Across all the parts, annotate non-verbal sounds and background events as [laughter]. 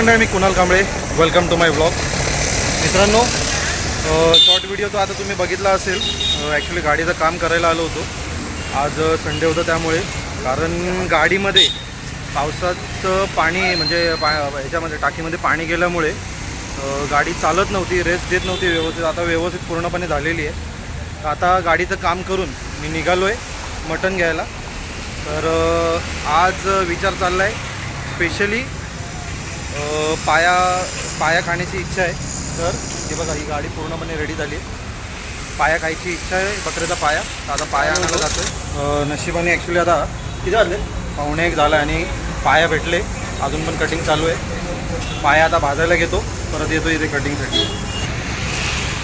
मंडळी मी Kunal Kamble. Welcome to my blog मित्रांनो short video तो आता तुम्ही बघितला असेल. ॲक्च्युली गाडीचं काम करायला आलो होतो. आज संडे होतं त्यामुळे. कारण गाडीमध्ये पावसाचं पाणी म्हणजे पा ह्याच्यामध्ये टाकीमध्ये पाणी गेल्यामुळे गाडी चालत नव्हती रेस्ट देत नव्हती व्यवस्थित. आता व्यवस्थित पूर्णपणे झालेली आहे. तर आता गाडीचं काम करून मी निघालो आहे मटण घ्यायला. तर आज विचार चालला आहे स्पेशली पाया पाया खाण्याची इच्छा आहे. तर हे बघा ही गाडी पूर्णपणे रेडी झाली आहे. पाया खायची इच्छा आहे बकऱ्याचा पाया. तर आता पाया आणायला जातो आहे नशिबाने ॲक्च्युली आता किती झाले पावणे एक झाला आणि पाया भेटले. अजून पण कटिंग चालू आहे. पाया आता भाजायला घेतो. परत येतो इथे कटिंगसाठी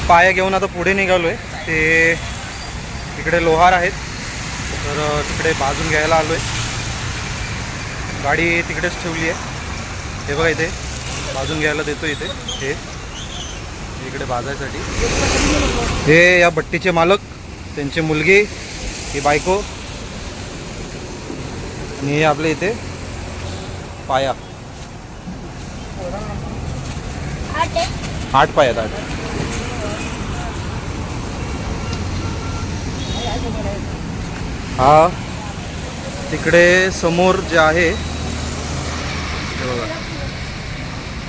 पाया घेऊन आता पुढे निघालो आहे ते इकडे लोहार आहेत. तर तिकडे भाजून घ्यायला आलो आहे गाडी तिकडेच ठेवली आहे. हे बघा इथे. भाजून घ्यायला देतो इथे. हे. इकडे भाजायसाठी. हे या भट्टीचे मालक त्यांची मुलगी ही बायको आणि हे आपले इथे पाया. आठ पायात आठ. हा. तिकडे समोर जे आहे बघा.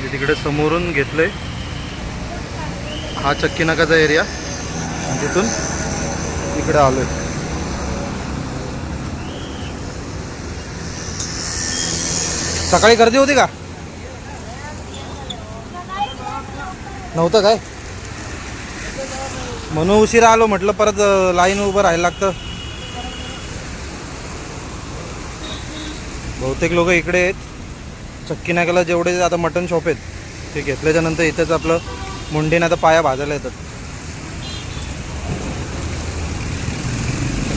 मी तिकडे समोरून घेतलंय. हा चक्की नाकाचा एरिया तिथून इकडे आलोय. सकाळी गर्दी होती का? नव्हतं काय? म्हणून उशिरा आलो म्हटलं परत लाईन उभं राहायला लागतं. बहुतेक लोक इकडे आहेत. चक्की नाक्याला जेवढे आता मटन शॉप आहेत ते घेतल्याच्या नंतर इथेच आपलं मुंडीनं आता पाया भाजायला येतात.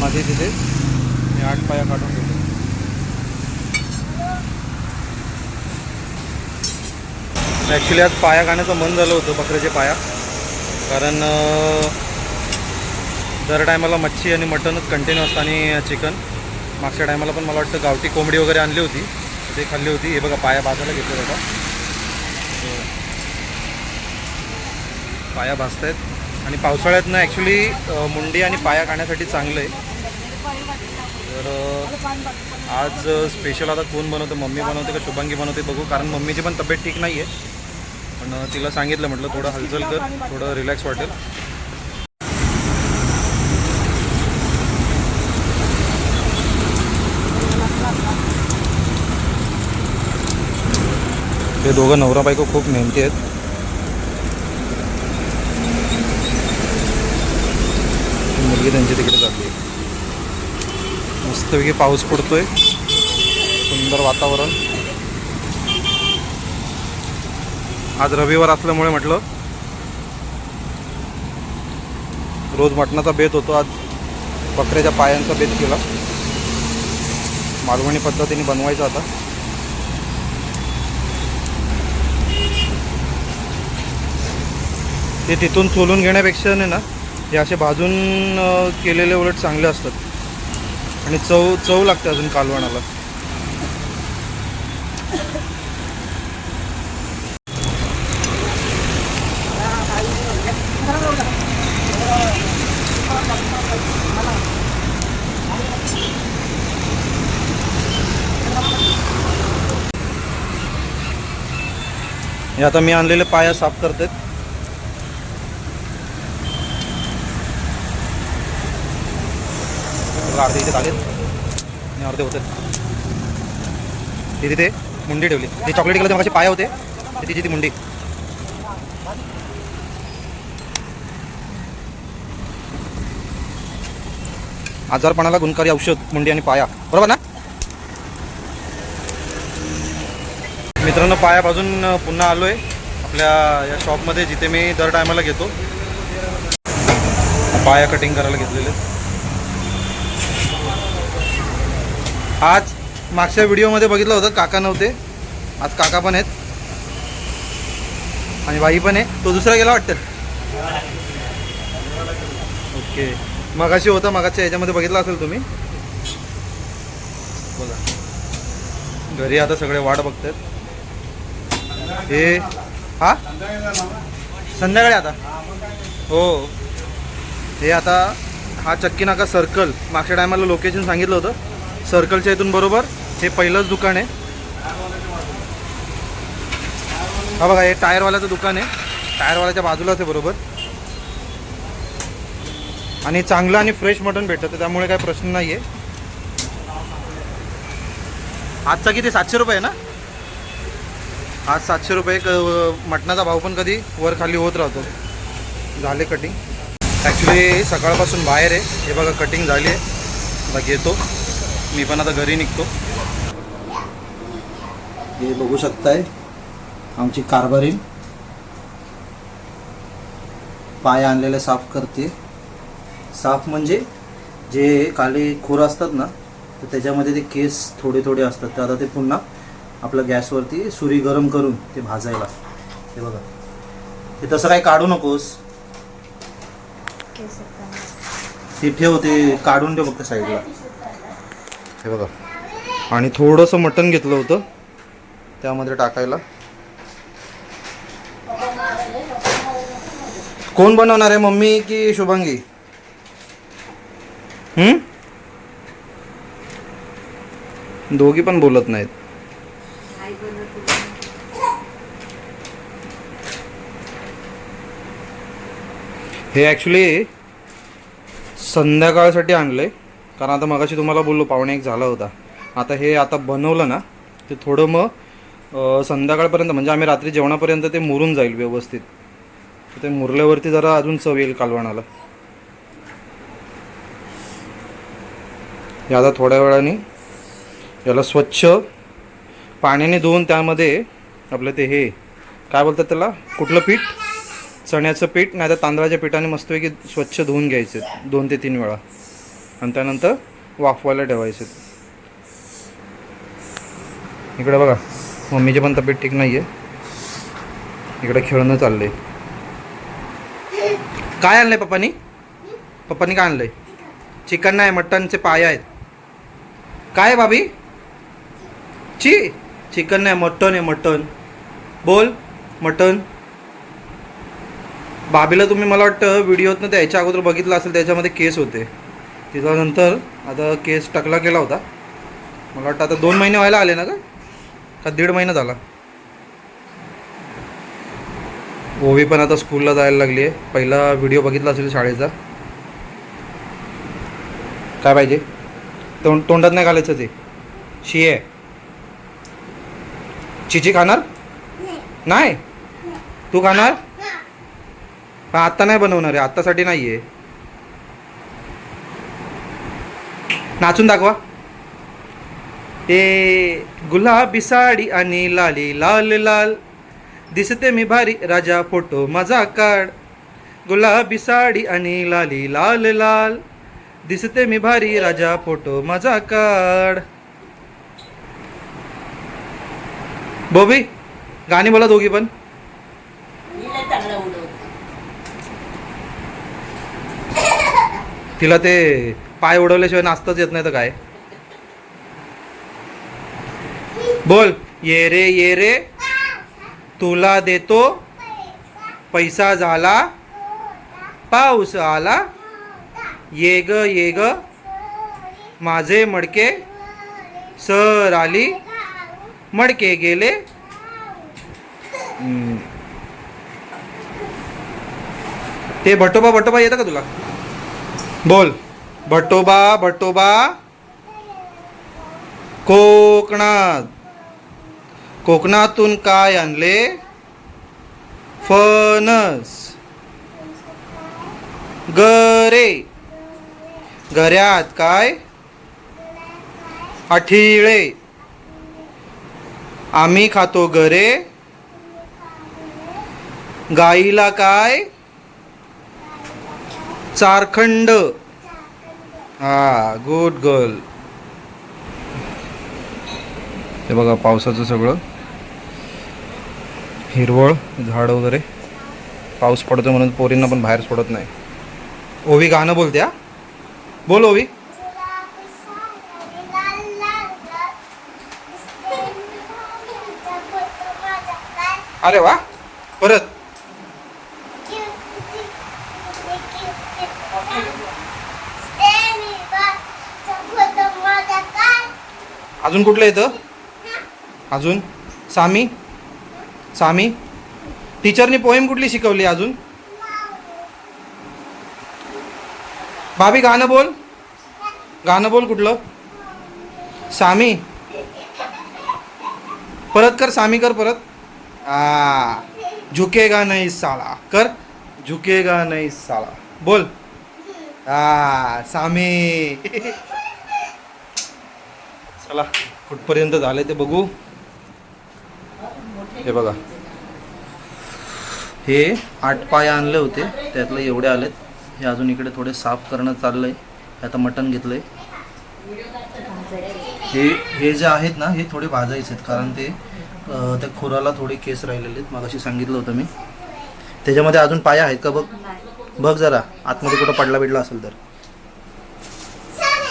माझी तिथे मी आठ पाया काढून घेतो. ॲक्च्युली आज पाया खाण्याचं मन झालं होतं बकऱ्याचे पाया. कारण दर टायमाला मच्छी आणि मटनच कंटिन्यू असतं आणि चिकन मागच्या टायमाला पण मला वाटतं गावठी कोंबडी वगैरे आणली होती. ते खाल्ली होती. हे बघा पाया भाजायला घेतो बघा. पाया भाजतायत. आणि पावसाळ्यात ना ॲक्च्युली मुंडी आणि पाया खाण्यासाठी चांगलं आहे तर आज स्पेशल आता कोण बनवतं? मम्मी बनवते का शुभांगी बनवते? बघू. कारण मम्मीची पण तब्येत ठीक नाही आहे पण तिला सांगितलं म्हटलं थोडं हालचाल कर थोडं रिलॅक्स वाटेल. ते दोघं नवरा बायको खूप मेहनती आहेत. मुलगी त्यांची तिकडे जाते. मस्तपैकी पाऊस पडतोय. सुंदर वातावरण. आज रविवार असल्यामुळे म्हटलं रोज मटणाचा बेत होतो. आज बकऱ्याच्या पायांचा बेत केला. मालवणी पद्धतीने बनवायचा आता. ते तिथून सोलून घेण्यापेक्षा नाही ना हे असे भाजून केलेले उलट चांगले असतात. आणि चव चव लागते अजून कालवणाला. हे आता मी आणलेले पाया साफ करतात. बघा, अर्धे इथे आलेत. आणि अर्धे होते. ते तिथे मुंडी ठेवली. ते चॉकलेट कलरचे माझे पाय होते. ती तिची ती मुंडी. आजारपणाला गुणकारी औषध मुंडी आणि पाया. बरोबर ना? मित्रांनो पाया बाजून पुन्हा आलो आहे आपल्या या शॉपमध्ये जिथे मी दर टायमाला घेतो. पाया कटिंग करायला घेतलेले. आज मागच्या व्हिडिओमध्ये बघितलं होतं काका नव्हते. आज काका पण आहेत. आणि बाई पण आहे. तो दुसरा गेला वाटतं? ओके. मगाशी होता मगाच्या याच्यामध्ये बघितलं असेल तुम्ही. बोला घरी आता सगळे वाट बघतात. हे हा? संध्याकाळी आता? हो. हे आता हा चक्की नाका सर्कल मागच्या टायमाला लोकेशन सांगितलं होतं. सर्कलच्या इथून बरोबर हे पहिलंच दुकान आहे. हा बघा हे टायरवाल्याचं दुकान आहे. टायरवाल्याच्या बाजूलाच आहे बरोबर. आणि चांगलं आणि फ्रेश मटण भेटतं त्यामुळे काही प्रश्न नाही आहे आजचा किती? सातशे रुपये आहे ना? आज सातशे रुपये क- मटणाचा भाव पण कधी वर खाली होत राहतो. झाले कटिंग ॲक्च्युली सकाळपासून बाहेर आहे. हे बघा कटिंग झाली आहे. आता घेतो. मी पण आता घरी निघतो. हे बघू शकताय आमची कारभारी पाय आणलेले साफ करते. साफ म्हणजे जे काळे खोर असतात ना तर त्याच्यामध्ये ते केस थोडे थोडे असतात. तर आता ते पुन्हा आपल्या गॅसवरती सुरी गरम करून ते भाजायला. हे बघा. ते तसं काही काढू नकोस. ते ठेव ते काढून ठेव फक्त साईडला. हे बघा. आणि थोडंसं मटण घेतलं होतं. त्यामध्ये टाकायला. कोण बनवणार आहे मम्मी की शुभांगी? दोघी पण बोलत नाहीत. हे ॲक्च्युली संध्याकाळसाठी आणलं आहे कारण आता मगाशी तुम्हाला बोललो पावणे एक झाला होता. आता हे आता बनवलं ना ते थोडं मग संध्याकाळपर्यंत म्हणजे आम्ही रात्री जेवणापर्यंत ते मुरून जाईल व्यवस्थित. तर ते मुरल्यावरती जरा अजून चव येईल कालवणाला. हे आता थोड्या वेळाने याला स्वच्छ पाण्याने धुवून त्यामध्ये आपलं ते हे काय बोलतात त्याला? कुठलं पीठ? चण्याचं पीठ नाही तर तांदळाच्या पिठाने मस्तपैकी स्वच्छ धुवून घ्यायचे दोन ते तीन वेळा. आणि त्यानंतर वाफवायला ठेवायचे. इकडे बघा मम्मीची पण तब्येत ठीक नाही आहे इकडे खेळणं चाललंय. काय आणलंय पप्पानी? पप्पानी काय आणलंय? चिकन नाही मटनचे पाय आहेत. काय आहे भाभी? ची? चिकन नाही मटन आहे मटन. बोल मटन. बाबीला तुम्ही मला वाटतं व्हिडिओतनं त्याच्या अगोदर बघितलं असेल त्याच्यामध्ये केस होते. त्याच्यानंतर आता केस टकला केला होता. मला वाटतं आता दोन महिने व्हायला आले ना का का दीड महिना झाला? ओवी पण आता स्कूलला जायला लागली आहे पहिला व्हिडिओ बघितला असेल शाळेचा. काय पाहिजे? तोंड तोंडात नाही घालायचं ते. शी आहे चिची खाणार? नाही. तू खाणार? आत्ता नाही बनवणार आहे. आत्तासाठी नाही आहे नाचून दाखवा. ए गुलाबी साडी आणि लाली लाल लाल. दिसते मी भारी राजा फोटो माझा काढ गुलाबी साडी आणि लाली लाल लाल. दिसते मी भारी राजा फोटो माझा काढ बॉबी गाणी बोला दोघी पण. तिला ते पाय उडवल्याशिवाय नाचताच येत नाही तर काय? बोल. ये रे ये रे. तुला देतो पैसा झाला. पाऊस आला. ये ग ये ग. माझे मडके सर आली. मडके गेले. ते भटोबा भटोबा येतं का तुला? बोल. भटोबा भटोबा कोकणात. कोकणातून काय आणले? फणस. गरे. गऱ्यात काय? आठिळे. आम्ही खातो गरे. गाईला काय? चारखंड. हा गुड गर्ल ते बघा पावसाचं सगळं. हिरवळ झाड वगैरे. पाऊस पडतो म्हणून पोरींना पण बाहेर सोडत नाही. ओवी गाणं बोलते हा बोल ओवी. अरे वा परत. अजून कुठलं येतं? अजून? सामी? सामी? टीचरनी पोएम कुठली शिकवली अजून? भाभी गाणं बोल. गाणं बोल कुठलं? सामी? परत कर सामी कर परत. आ झुकेगा नाही साला. कर. झुकेगा नाही साला. बोल. आ सामी. [laughs] चला कुठपर्यंत झाले ते बघू. हे बघा. हे आठ पाय आणले होते त्यातले एवढे आलेत. हे अजून इकडे थोडे साफ करणं चाललंय. आता मटण घेतलंय. हे हे जे आहेत ना हे थोडे भाजायचे आहेत कारण ते त्या खुराला थोडे केस राहिलेले आहेत. मगाशी सांगितलं होतं मी. त्याच्यामध्ये अजून पाया आहेत का बघ? बघ जरा आतमध्ये कुठं पडला बिडला असेल तर.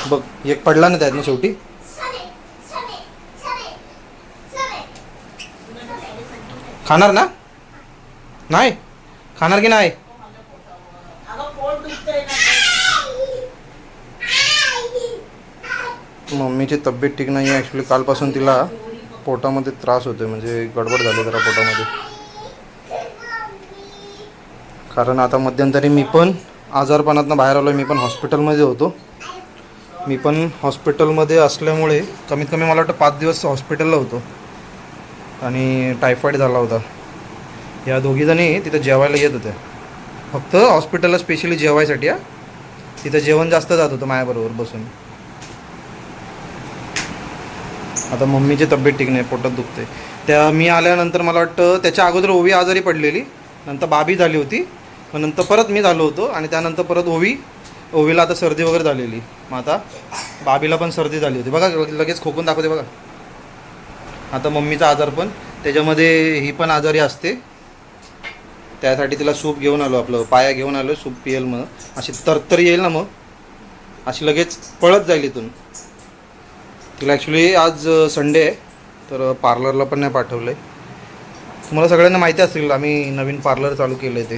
बघ एक पडला ना त्यातनं शेवटी? खाणार ना? नाही? खाणार की नाही? मम्मीची तब्येत ठीक नाही आहे ॲक्च्युली कालपासून तिला पोटामध्ये त्रास होतोय. म्हणजे गडबड झाली जरा पोटामध्ये. कारण आता मध्यंतरी मी पण आजारपणातनं बाहेर आलो मी पण हॉस्पिटलमध्ये होतो. मी पण हॉस्पिटलमध्ये असल्यामुळे कमीत कमी मला वाटतं पाच दिवस हॉस्पिटलला होतो. आणि टायफॉईड झाला होता. या दोघीजणी तिथं जेवायला येत होत्या फक्त हॉस्पिटलला स्पेशली जेवायसाठी हा. तिथं जेवण जास्त जात होतं माझ्याबरोबर बसून. आता मम्मीची तब्येत ठीक नाही पोटात दुखते त्या मी आल्यानंतर मला वाटतं त्याच्या अगोदर ओवी आजारी पडलेली. नंतर बाबी झाली होती. मग नंतर परत मी झालो होतो आणि त्यानंतर परत ओवी ओवीला आता सर्दी वगैरे झालेली. मग आता बाबीला पण सर्दी झाली होती. बघा लगेच खोकून दाखवते बघा. आता मम्मीचा आजार पण त्याच्यामध्ये ही पण आजारी असते. त्यासाठी तिला सूप घेऊन आलो आपलं पाया घेऊन आलो सूप पियल मग अशी तरतरी येईल ना मग? अशी लगेच पळत जाईल इथून. तिला ॲक्च्युली आज संडे आहे तर पार्लरला पण नाही पाठवलं आहे तुम्हाला सगळ्यांना माहिती असेल आम्ही नवीन पार्लर चालू केलं आहे ते.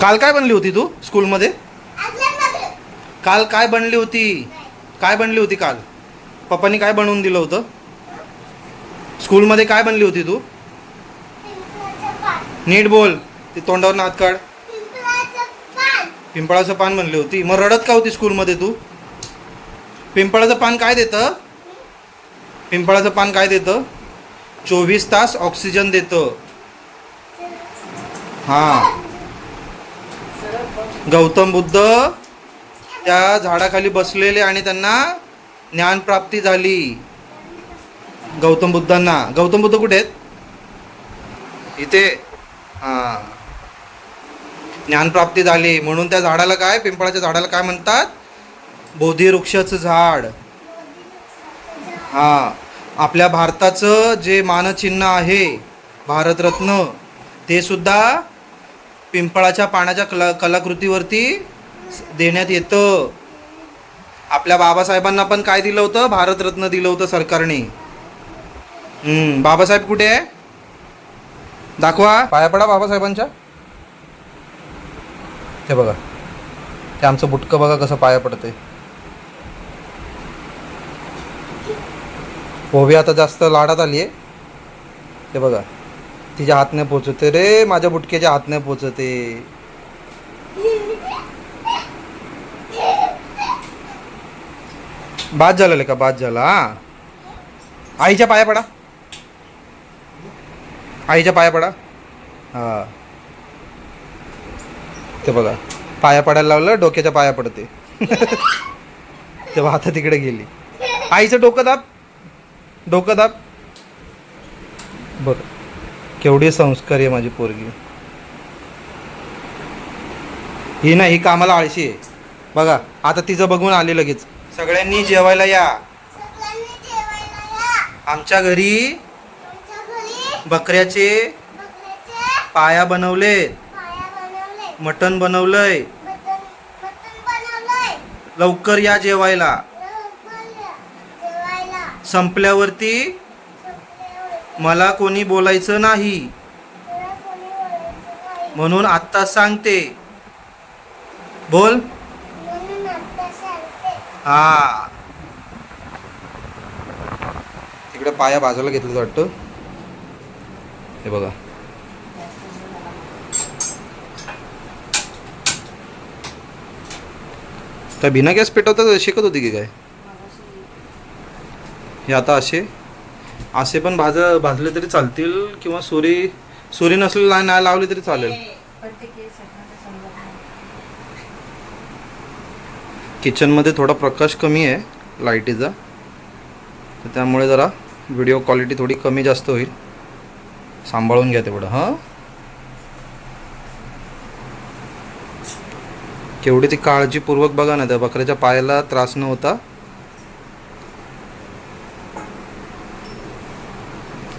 काल काय बनली होती तू स्कूलमध्ये? काल काय बनली होती? काय बनली होती काल? पप्पांनी काय बनवून दिलं होतं? स्कूलमध्ये काय बनली होती तू? नीट बोल. ती तोंडावर नात काढ. पिंपळाचं पान बनली होती. मग रडत का होती स्कूलमध्ये तू? पिंपळाचं पान काय देतं? पिंपळाचं पान काय देतं? चोवीस तास ऑक्सिजन देतं. हां. गौतम बुद्ध त्या झाडाखाली बसलेले आणि त्यांना ज्ञानप्राप्ती झाली. गौतम बुद्धांना. गौतम बुद्ध कुठे आहेत? इथे हां. ज्ञानप्राप्ती झाली. म्हणून त्या झाडाला काय? पिंपळाच्या झाडाला काय म्हणतात? बोधीवृक्षाचं झाड. हां. आपल्या भारताचं जे मानचिन्ह आहे भारतरत्न ते सुद्धा पिंपळाच्या पाण्याच्या कला कलाकृतीवरती देण्यात येतं. आपल्या बाबासाहेबांना पण काय दिलं होतं? भारतरत्न दिलं होतं सरकारने. बाबासाहेब कुठे आहे? दाखवा. पाया पडा बाबासाहेबांच्या. हे बघा. ते आमचं बुटकं बघा कसं पाया पडतंय. ओवी आता जास्त लाडात आली आहे ते बघा. तिच्या हात नाही पोचते रे माझ्या बुटक्याच्या हात नाही बाद झालेलं का बाद झाला आईच्या पाया पडा. आईच्या पाया पडा. हा. ते बघा पाया पडायला लावलं डोक्याच्या पाया पडते. [laughs] तेव्हा आता तिकडे गेली. आईचं डोकं दाब. डोकं दाब. बघ केवढी संस्कारी आहे माझी पोरगी. ही ना ही कामाला आळशी आहे. बघा आता तिचं बघून आली लगेच. सगळ्यांनी जेवायला या. आमच्या घरी बकऱ्याचे पाया बनवलेत मटण बनवलंय. लवकर या जेवायला. संपल्यावरती मला कोणी बोलायचं नाही. म्हणून आत्ता सांगते. बोल. हा. इकडे पाया बाजूला घेतलं वाटतं. हे बघा. काय बिना गॅस पेटवता शिकत होती की काय? हे आता असे असे पण भाज भाजले तरी चालतील किंवा सुरी सुरी नसली नाही नाही लावली तरी चालेल. किचनमध्ये थोडा प्रकाश कमी आहे लाईटीचा. तर त्यामुळे जरा व्हिडिओ क्वालिटी थोडी कमी जास्त होईल. सांभाळून घ्या तेवढं हां? केवढी ती काळजीपूर्वक बघा ना त्या बकऱ्याच्या पायाला त्रास न होता.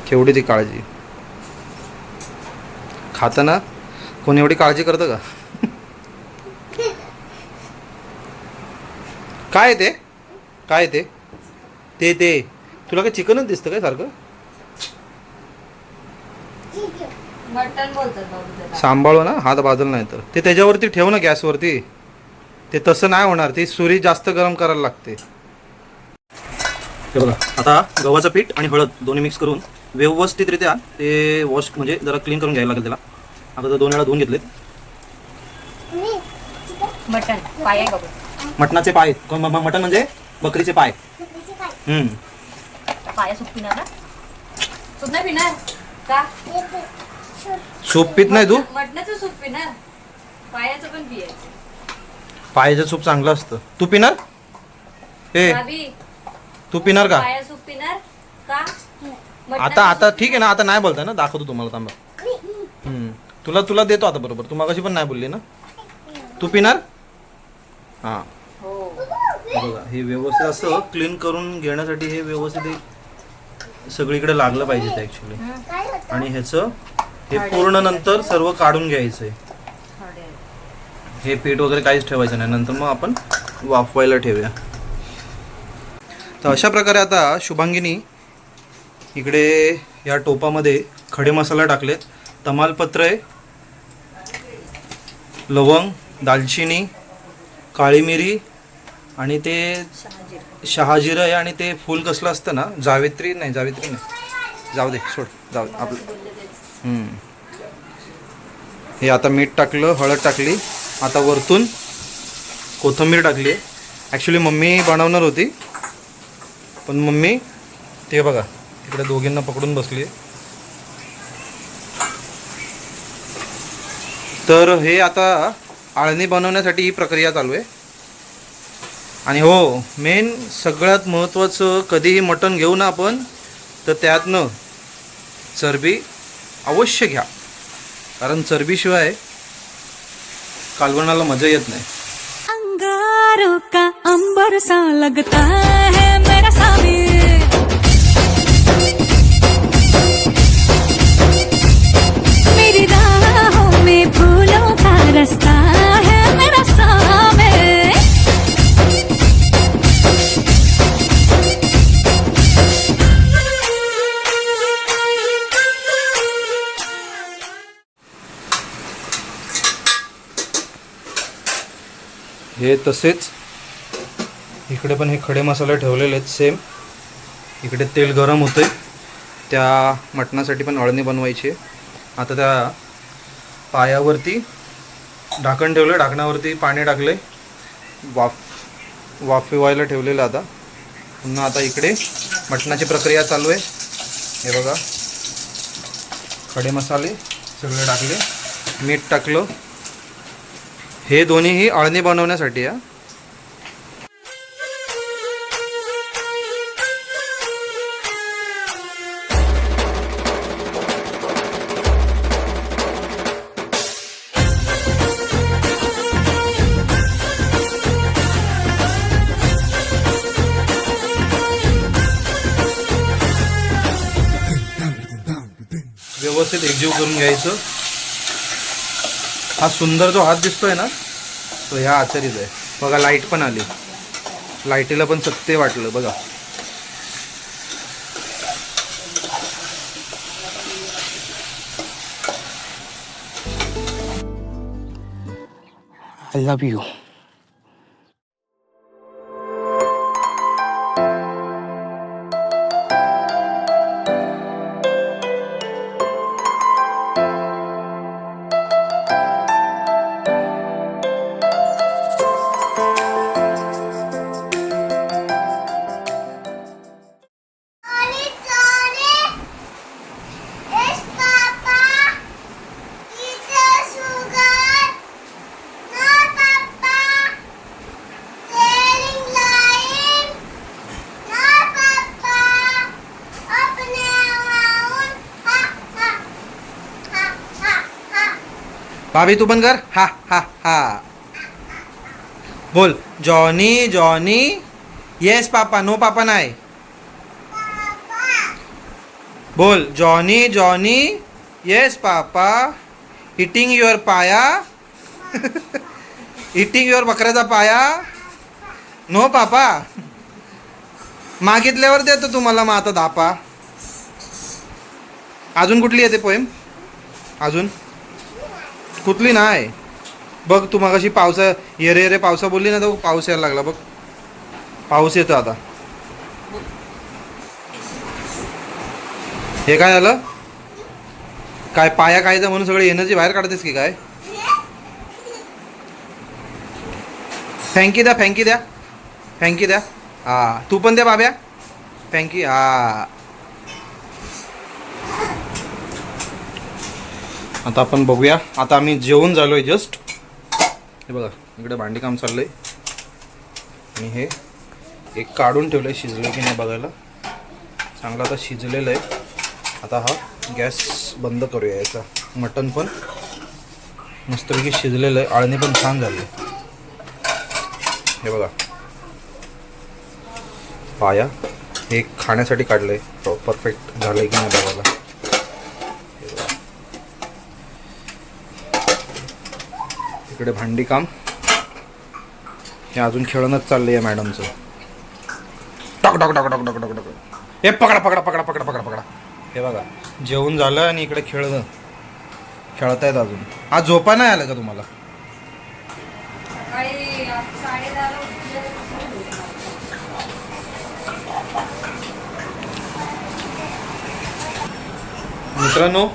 केवढी ती काळजी. खाताना कोणी एवढी काळजी करतं का? काय ते? काय ते? ते ते. तुला काय चिकनच दिसतं काय सारखं? सांभाळू ना हात बाजूला नाही तर. ते त्याच्यावरती ठेव ना गॅसवरती. ते तसं नाही होणार ती सुरी जास्त गरम करायला लागते. बघा आता गव्हाचं पीठ आणि हळद दोन्ही मिक्स करून व्यवस्थितरित्या ते वॉश म्हणजे जरा क्लीन करून घ्यायला लागेल त्याला. आता तर दोन वेळा धुवून घेतले मटण पाय मटणाचे पाय. कोण म- म- मटण म्हणजे? बकरीचे पाय. हम्म. पाया सूप पिणार ना सूप नाही पिणार? का? सूप पित नाही तू? मटणाचं सूप पिणार. पायाचं पण पियायचं पायाचं सूप चांगलं असतं. तू पिणार? ए भाभी तू पिणार का? पाया सूप पिणार? का? मटणाचं आता आता सूप ठीक आहे ना आता नाही बोलताय ना? दाखवतो तुम्हाला थांबा. हम्म. तुला तुला देतो आता बरोबर. तू मागाशी पण नाही बोलली ना? तू पिणार? हो. बघा हे व्यवस्थित असं क्लीन करून घेण्यासाठी हे व्यवस्थित सगळीकडे लागलं पाहिजे ॲक्च्युली आणि ह्याचं हे पूर्ण नंतर सर्व काढून घ्यायचं आहे. हे पीठ वगैरे काहीच ठेवायचं नाही. नंतर मग आपण वाफवायला ठेवूया. तर अशा प्रकारे आता शुभांगिनी इकडे या टोपामध्ये खडे मसाला टाकलेत. तमालपत्र आहे लवंग दालचिनी काळी मिरी आणि ते शहाजीर शहाजिरं आहे आणि ते फूल कसलं असतं ना? जावेत्री? नाही जावेत्री नाही. जाऊ दे सोड. जाऊ दे आपलं. हे आता मीठ टाकलं हळद टाकली. आता वरतून कोथिंबीर टाकली. आहे ॲक्च्युली मम्मी बनवणार होती. पण मम्मी ते बघा तिकडे दोघींना पकडून बसली आहे तर हे आता आळणी बनवण्यासाठी ही प्रक्रिया चालू आहे. आणि हो मेन सगळ्यात महत्त्वाचं कधीही मटण घेऊ ना आपण तर त्यातनं चरबी अवश्य घ्या. कारण चरबीशिवाय कालवणाला मजा येत नाही. अंगारों का अंबर सा लगता है मेरा सामी मेरी राहों में फूलों का रस्ता हे तसेच. इकडे पण हे खडे मसाले ठेवलेले आहेत सेम इकडे तेल गरम होतंय. त्या मटणासाठी पण अळणी बनवायची आहे. आता त्या पायावरती ढाकण ठेवलं ढाकणावरती पाणी टाकले वाफ वाफेवायला ठेवलेलं आता. पुन्हा आता इकडे मटणाची प्रक्रिया चालू आहे. हे बघा. खडे मसाले सगळे टाकले. मीठ टाकलं. हे दोन्हीही अळणी बनवण्यासाठी आहे व्यवस्थित एकजीव करून घ्यायचं. हा सुंदर जो हात दिसतोय ना तो ह्या आचारीचा आहे. बघा लाइट पण आली. लाईटीला पण सत्य वाटलं बघा. आय लव्ह यू भाभी तू बंद कर. हा हा हा. बोल. Johnny Johnny. Yes papa. No papa नाही. बोल. Johnny Johnny. Yes papa. Eating your पाया. [laughs] इटिंग युअर बकऱ्याचा पाया. नो पापा. मागितल्यावर देतो तुम्हाला मग आता धापा अजून कुठली येते पोएम अजून? कुठली नाही बघ तू मगाशी पावसा येरे येरे पावसा बोलली ना तर पाऊस यायला लागला बघ. पाऊस येतो आता. हे काय झालं? काय पाया कायचं म्हणून सगळं एनर्जी बाहेर काढतेस की काय? फँकी द्या फँकी द्या. फँकी द्या. हा तू पण द्या बाब्या. फँकी हा. आता आपण बघूया. आता आम्ही जेवून आहे जस्ट हे बघा इकडे भांडी काम आहे आणि हे एक काढून ठेवलं आहे शिजलं की नाही बघायला. चांगलं आता शिजलेलं आहे. आता हा गॅस बंद करूया याचा. मटण पण मस्तपैकी शिजलेलं आहे. आळणी पण छान झाली. हे बघा. पाया हे खाण्यासाठी काढलं आहे परफेक्ट झालं आहे की नाही बघायला हे बघा. इकडे भांडी काम. हे अजून खेळणंच चाललंय आहे मॅडमचं. टक टक टक टक टक टक. टक हे पकडा पकडा पकडा पकडा पकडा पकडा. हे बघा जेवण झालं आणि इकडे खेळणं. खेळतायत अजून. आज झोपा नाही आलं का तुम्हाला? मित्रांनो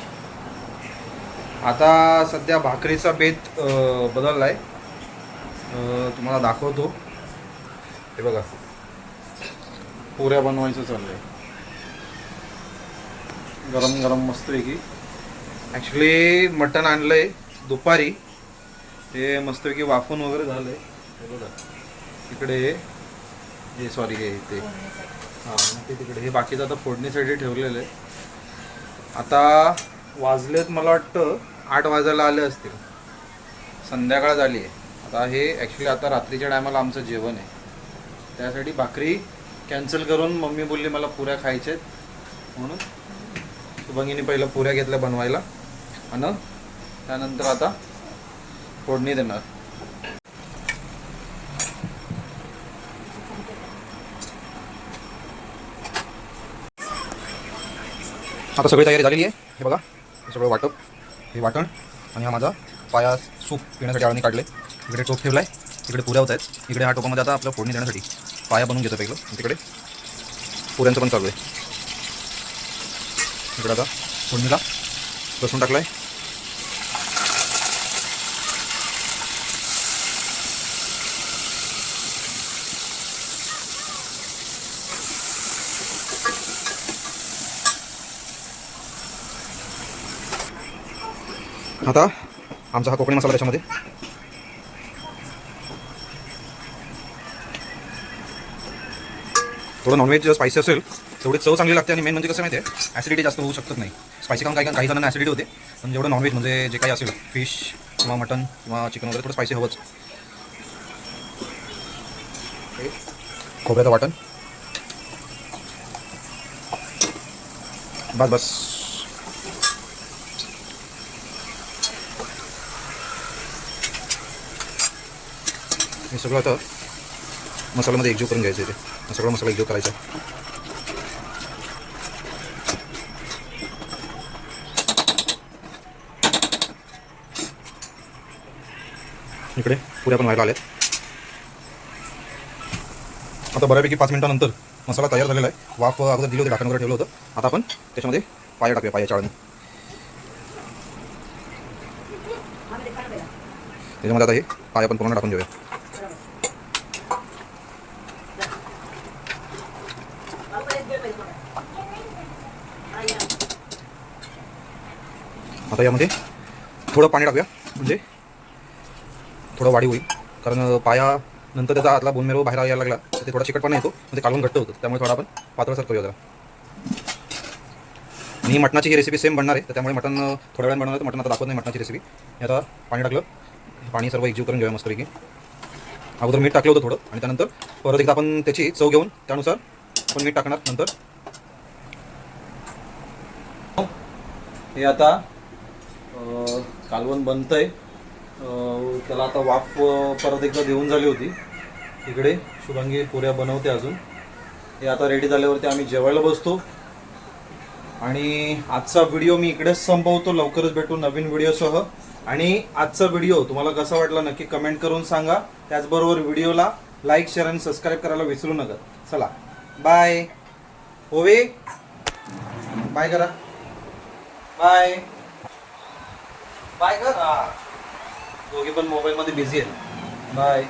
आता सध्या भाकरीचा बेत बदलला आहे तुम्हाला दाखवतो. हे बघा. पुऱ्या बनवायचं चाललंय. गरम गरम मस्तपैकी ॲक्च्युली मटण आणलंय दुपारी. ते मस्तपैकी वाफून वगैरे झालंय. हे बघा. तिकडे हे. सॉरी हे ते. हां ते तिकडे. हे बाकीचं आता फोडणीसाठी ठेवलेलं आहे. आता वाजलेत मला वाटतं आठ वाजायला आले असतील. संध्याकाळ झाली आहे. आता हे ॲक्च्युली आता रात्रीच्या टायमाला आमचं जेवण आहे. त्यासाठी भाकरी कॅन्सल करून मम्मी बोलली मला पुऱ्या खायच्या आहेत. म्हणून शुभंगीने पहिलं पुऱ्या घेतल्या बनवायला. आणि त्यानंतर आता फोडणी देणार. आता सगळी तयारी झालेली आहे. हे बघा. हे सगळं वाटप हे वाटण आणि हा माझा पाया सूप पिण्यासाठी आळणी काढले. इकडे टोप ठेवला आहे इकडे पुऱ्या होत आहेत. इकडे हा टोपामध्ये आता आपलं फोडणी देण्यासाठी पाया बनवून घेतो पहिलं. आणि तिकडे पुऱ्यांचं पण चालू आहे. इकडे आता फोडणीला लसूण टाकला आहे आता आमचा हा कोकणी मसाला त्याच्यामध्ये. थोडं नॉनव्हेज स्पायसी असेल तेवढी चव चांगली लागते आणि मेन म्हणजे कसं माहिती आहे ॲसिडिटी जास्त होऊ शकत नाही. स्पायसी काम काही काही जणांना ॲसिडिटी होते पण जेवढं नॉनव्हेज म्हणजे जे काही असेल फिश किंवा मटन किंवा चिकन वगैरे थोडं स्पायसी हवंच. खोबऱ्याचं वाटण. बस बस. हे सगळं आता मसाल्यामध्ये एकजीव करून घ्यायचं इथे ते. हा सगळा मसाला एकजीव करायचा. इकडे पुऱ्या पण व्हायला आल्यात. आता बऱ्यापैकी पाच मिनिटानंतर मसाला तयार झालेला आहे. वाफ अगोदर दिली होती ढाकण वगैरे ठेवलं होतं. आता आपण त्याच्यामध्ये पाया टाकूया पायाच्या आळणी त्याच्यामध्ये आता हे पाय आपण पूर्ण टाकून घेऊया. आता यामध्ये थोडं पाणी टाकूया. म्हणजे थोडं वाढी होईल. कारण पाया नंतर त्याचा आतला बोनमेरो बाहेर यायला लागला तर ते थोडा चिकटपणा येतो. म्हणजे कालवून घट्ट होतं. त्यामुळे थोडा आपण पातळसारखं करूया जरा. आणि मटणाची ही रेसिपी सेम बनणार आहे. तर त्यामुळे मटण थोड्या वेळाने बनवणार तर मटण आता दाखवत नाही मटणाची रेसिपी आता पाणी टाकलं. पाणी सर्व एकजीव करून घेऊया मस्तपैकी. अगोदर मीठ टाकलं होतं थोडं. आणि त्यानंतर परत एकदा आपण त्याची चव घेऊन त्यानुसार आपण मीठ टाकणार नंतर. हे आता कालवण बनतंय. आहे त्याला आता वाफ परत एकदा देऊन झाली होती. इकडे शुभांगी पुऱ्या बनवते अजून. हे आता रेडी झाल्यावरती आम्ही जेवायला बसतो. आणि आजचा व्हिडिओ मी इकडेच संपवतो. लवकरच भेटू नवीन व्हिडिओसह आणि आजचा व्हिडिओ तुम्हाला कसा वाटला नक्की कमेंट करून सांगा. त्याचबरोबर व्हिडिओला लाईक शेअर आणि सबस्क्राईब करायला विसरू नका. चला. बाय होवे? बाय करा. बाय बाय करा दोघे पण मोबाईलमध्ये बिझी आहेत. बाय